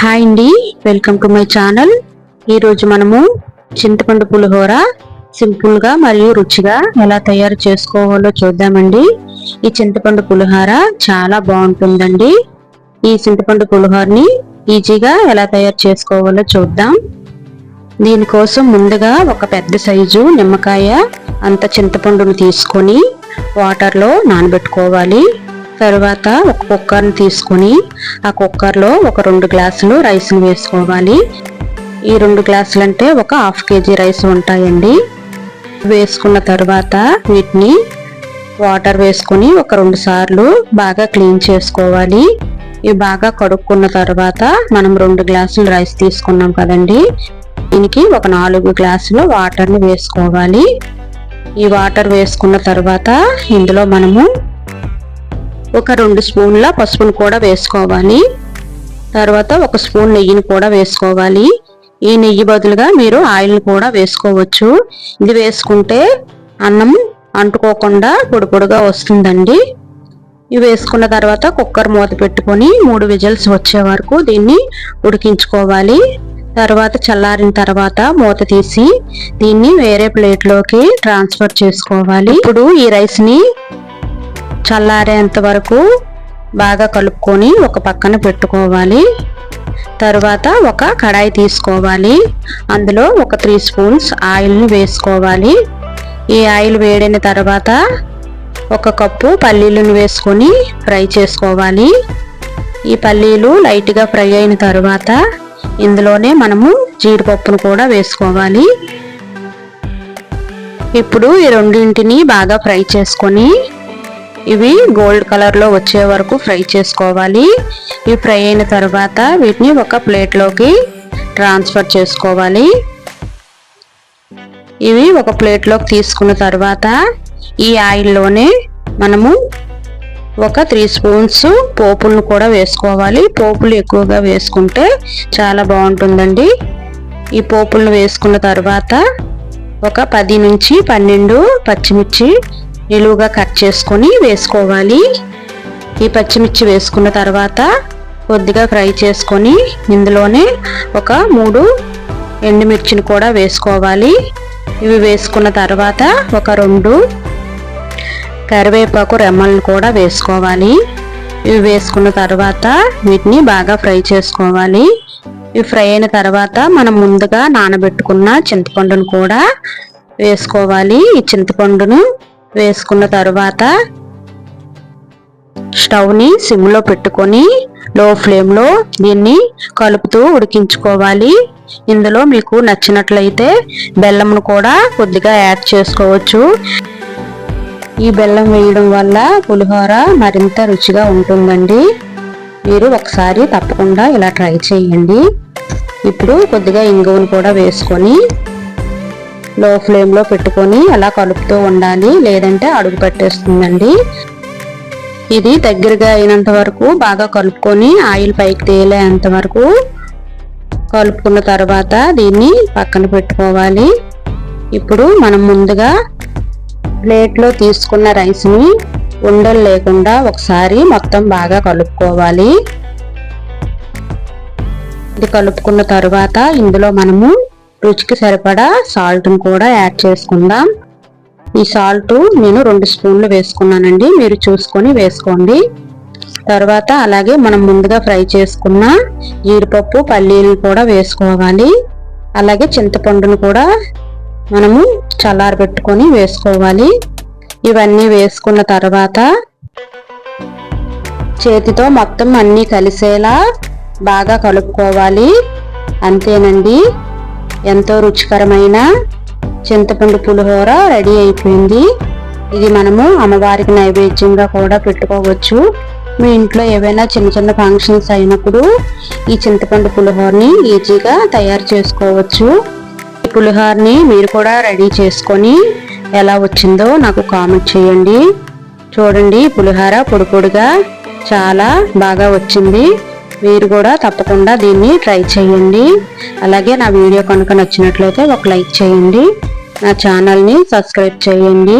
Hi అండి welcome to my channel. ఈరోజు మనము చింతపండు పులిహోర సింపుల్గా మరియు రుచిగా ఎలా తయారు చేసుకోవాలో చూద్దామండి. ఈ చింతపండు పులిహోర చాలా బాగుంటుందండి. ఈ చింతపండు పులిహోరని ఈజీగా ఎలా తయారు చేసుకోవాలో చూద్దాం. దీనికోసం ముందుగా ఒక పెద్ద సైజు నిమ్మకాయ అంత చింతపండును తీసుకొని వాటర్లో నానబెట్టుకోవాలి. తర్వాత ఒక కుక్కర్ని తీసుకొని ఆ కుక్కర్లో ఒక రెండు గ్లాసులు రైస్ని వేసుకోవాలి. ఈ రెండు గ్లాసులు అంటే ఒక హాఫ్ కేజీ రైస్ ఉంటాయండి. వేసుకున్న తర్వాత వీటిని వాటర్ వేసుకొని ఒక రెండు సార్లు బాగా క్లీన్ చేసుకోవాలి. ఇవి బాగా కడుక్కున్న తర్వాత మనం రెండు గ్లాసులు రైస్ తీసుకున్నాం కదండి. దీనికి ఒక నాలుగు గ్లాసులు వాటర్ని వేసుకోవాలి. ఈ వాటర్ వేసుకున్న తర్వాత ఇందులో మనము ఒక రెండు స్పూన్ల పసుపును కూడా వేసుకోవాలి. తర్వాత ఒక స్పూన్ నెయ్యిని కూడా వేసుకోవాలి. ఈ నెయ్యి బదులుగా మీరు ఆయిల్ని కూడా వేసుకోవచ్చు. ఇది వేసుకుంటే అన్నం అంటుకోకుండా పొడి పొడిగా వస్తుందండి. ఇవి వేసుకున్న తర్వాత కుక్కర్ మూత పెట్టుకొని మూడు విజిల్స్ వచ్చే వరకు దీన్ని ఉడికించుకోవాలి. తర్వాత చల్లారిన తర్వాత మూత తీసి దీన్ని వేరే ప్లేట్లోకి ట్రాన్స్ఫర్ చేసుకోవాలి. ఇప్పుడు ఈ రైస్ని చల్లారేంత వరకు బాగా కలుపుకొని ఒక పక్కన పెట్టుకోవాలి. తర్వాత ఒక కడాయి తీసుకోవాలి. అందులో ఒక త్రీ స్పూన్స్ ఆయిల్ని వేసుకోవాలి. ఈ ఆయిల్ వేడిన తర్వాత ఒక కప్పు పల్లీలను వేసుకొని ఫ్రై చేసుకోవాలి. ఈ పల్లీలు లైట్గా ఫ్రై అయిన తర్వాత ఇందులోనే మనము జీడిపప్పును కూడా వేసుకోవాలి. ఇప్పుడు ఈ రెండింటిని బాగా ఫ్రై చేసుకొని ఇవి గోల్డ్ కలర్లో వచ్చే వరకు ఫ్రై చేసుకోవాలి. ఇవి ఫ్రై అయిన తర్వాత వీటిని ఒక ప్లేట్లోకి ట్రాన్స్ఫర్ చేసుకోవాలి. ఇవి ఒక ప్లేట్లోకి తీసుకున్న తర్వాత ఈ ఆయిల్లోనే మనము ఒక త్రీ స్పూన్స్ పోపులను కూడా వేసుకోవాలి. పోపులు ఎక్కువగా వేసుకుంటే చాలా బాగుంటుందండి. ఈ పోపులను వేసుకున్న తర్వాత ఒక పది నుంచి పన్నెండు పచ్చిమిర్చి నిలువుగా కట్ చేసుకొని వేసుకోవాలి. ఈ పచ్చిమిర్చి వేసుకున్న తర్వాత కొద్దిగా ఫ్రై చేసుకొని ఇందులోనే ఒక మూడు ఎండుమిర్చిని కూడా వేసుకోవాలి. ఇవి వేసుకున్న తర్వాత ఒక రెండు కరివేపాకు రెమ్మలను కూడా వేసుకోవాలి. ఇవి వేసుకున్న తర్వాత వీటిని బాగా ఫ్రై చేసుకోవాలి. ఇవి ఫ్రై అయిన తర్వాత మనం ముందుగా నానబెట్టుకున్న చింతపండును కూడా వేసుకోవాలి. ఈ చింతపండును వేసుకున్న తర్వాత స్టవ్ని సిమ్లో పెట్టుకొని లో ఫ్లేమ్లో దీన్ని కలుపుతూ ఉడికించుకోవాలి. ఇందులో మీకు నచ్చినట్లయితే బెల్లంను కూడా కొద్దిగా యాడ్ చేసుకోవచ్చు. ఈ బెల్లం వేయడం వల్ల పులిహోర మరింత రుచిగా ఉంటుందండి. మీరు ఒకసారి తప్పకుండా ఇలా ట్రై చేయండి. ఇప్పుడు కొద్దిగా ఇంగువను కూడా వేసుకొని లో ఫ్లేమ్లో పెట్టుకొని అలా కలుపుతూ ఉండాలి. లేదంటే అడుగు పెట్టేస్తుందండి. ఇది దగ్గరగా అయినంత వరకు బాగా కలుపుకొని ఆయిల్ పైకి తేలేంత వరకు కలుపుకున్న తర్వాత దీన్ని పక్కన పెట్టుకోవాలి. ఇప్పుడు మనం ముందుగా ప్లేట్లో తీసుకున్న రైస్ని ఉండలు లేకుండా ఒకసారి మొత్తం బాగా కలుపుకోవాలి. ఇది కలుపుకున్న తర్వాత ఇందులో మనము రుచికి సరిపడా సాల్ట్ని కూడా యాడ్ చేసుకుందాం. ఈ సాల్ట్ నేను రెండు స్పూన్లు వేసుకున్నానండి. మీరు చూసుకొని వేసుకోండి. తర్వాత అలాగే మనం ముందుగా ఫ్రై చేసుకున్న జీడిపప్పు పల్లీలు కూడా వేసుకోవాలి. అలాగే చింతపండును కూడా మనము చల్లారబెట్టుకొని వేసుకోవాలి. ఇవన్నీ వేసుకున్న తర్వాత చేతితో మొత్తం అన్నీ కలిసేలా బాగా కలుపుకోవాలి. అంతేనండి. ఎంతో రుచికరమైన చింతపండు పులిహోర రెడీ అయిపోయింది. ఇది మనము అమ్మవారికి నైవేద్యంగా కూడా పెట్టుకోవచ్చు. మీ ఇంట్లో ఏవైనా చిన్న చిన్న ఫంక్షన్స్ అయినప్పుడు ఈ చింతపండు పులిహోరని ఈజీగా తయారు చేసుకోవచ్చు. ఈ పులిహోరని మీరు కూడా రెడీ చేసుకొని ఎలా వచ్చిందో నాకు కామెంట్ చేయండి. చూడండి పులిహోర పొడి పొడిగా చాలా బాగా వచ్చింది. మీరు కూడా తప్పకుండా దీన్ని ట్రై చేయండి. అలాగే నా వీడియో కనుక నచ్చినట్లయితే ఒక లైక్ చేయండి. నా ఛానల్ని సబ్స్క్రైబ్ చేయండి.